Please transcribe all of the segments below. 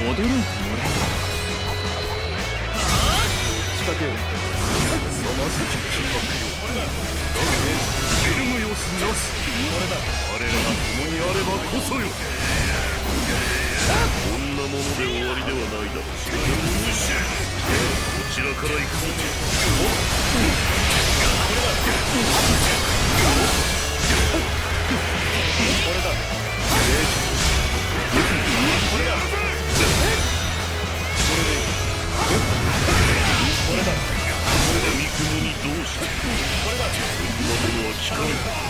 驚いてもらえ。まさき緊迫よだがね知るも様子なしあれらが共にあればこそよこんなもので終わりではないだろうむしろこちらから行くぞ Shall we?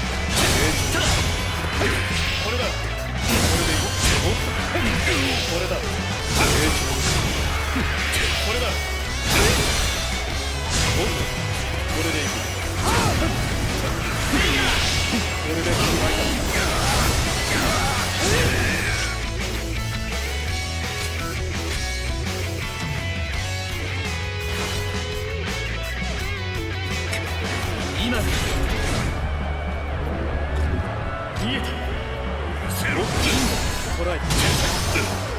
これだ。これだ今これでいくこれでだ今 음.